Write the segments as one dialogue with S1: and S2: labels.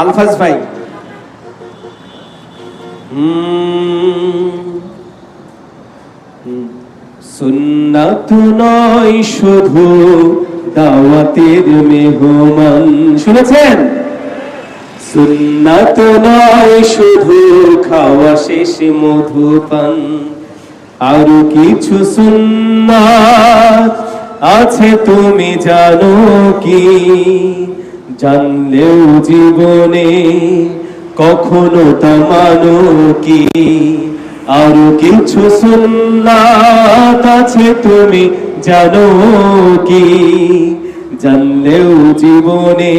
S1: আলফাজ ভাই। সুন্নাত নয় শুধু দাওয়াতের মেহমান। শুনেছেন? সুন্নাত নয় শুধু খাওয়া শেষ মধুপান আরও কিছু সুন্নাত আছে, তুমি জানো কি? জানলেও জীবনে কখনো তা মানো কি? আরও কিছু সুন্নাত আছে তুমি জানো কি? জানলেও জীবনে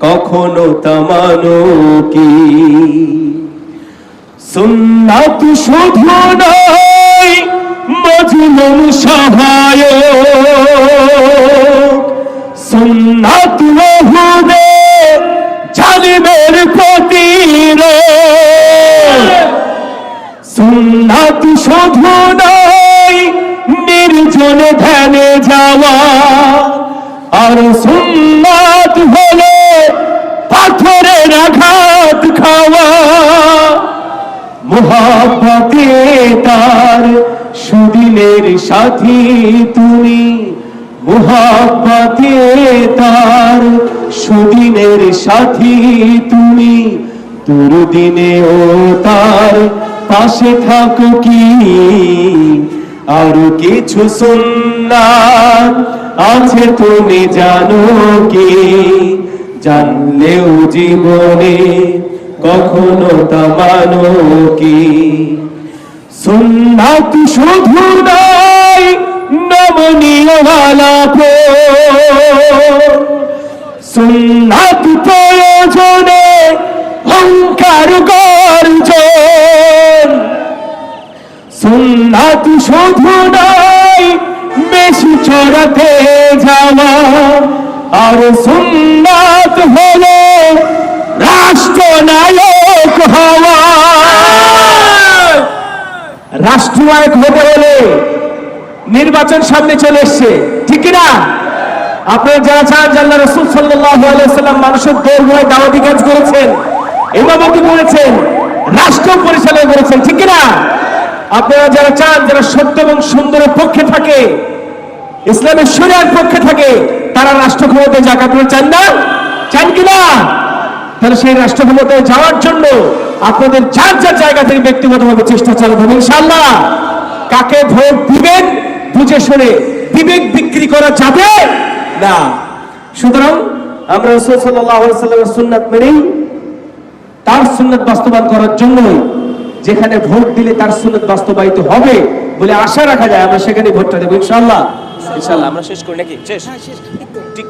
S1: কখনো তা মানো কি? সুন্নাত শুধু নয়, মজলুম সহায় সুন্নাত রহুদে জালিমের প্রতিরোধ সুন্নাত শুধু নয়, নির্জন ধ্যানে যাওয়া। আর সুন্নাত হলো পাথরের আঘাত খাওয়া। মোহাব্বতে তার সুদিনের সাথী তুমি। তার সুদিনের সাথী তুমি। দুর্দিনে ও তার পাশে থাকো কি? আরও কিছু আছে তুমি জানো কি? জানলেও জীবনে কখনো তা মানো কি? শুধু নয় সুন্নাত শুধু নয়, বেশি চড়াতে যাওয়া। আর সুন্নাত হলো রাষ্ট্রনায়ক হওয়া। রাষ্ট্রনায়ক হতে হলে নির্বাচন সামনে চলে এসছে, ঠিক না আপনারা যারা চান জাল্লা রসুল সাল্লাম মানুষের দৌড় হয়ে দাওয়াতি কাজ করেছেন ইমামতি করেছেন, রাষ্ট্র পরিচালনা করেছেন, ঠিক না আপনারা যারা চান, যারা সত্য এবং সুন্দরের পক্ষে থাকে, ইসলামের শরিয়ার পক্ষে থাকে, তারা রাষ্ট্র ক্ষমতায় যাক। আপনারা চান না? চান কিনা তাহলে সেই রাষ্ট্র ক্ষমতায় যাওয়ার জন্য আপনাদের যার যার জায়গা থেকে ব্যক্তিগতভাবে চেষ্টা চালাতে হবে ইনশাআল্লাহ। কাকে ভোট দিবেন, বুঝে শুনে বিবেক বিক্রি করা যাবে? না। সুতরাং আমরা রসুল সাল্লাহ সাল্লামের সুন্নাত মেনেই তার সুন্নত বাস্তবায়ন করার জন্যই যেখানে ভোট দিলে তার সুনত বাস্তবায়িত হবে বলে আশা রাখা যায় আমরা সেখানে ভোটটা দেবো ইনশাল্লাহ ইনশাল্লাহ আমরা শেষ করি নাকি? শেষ? ঠিক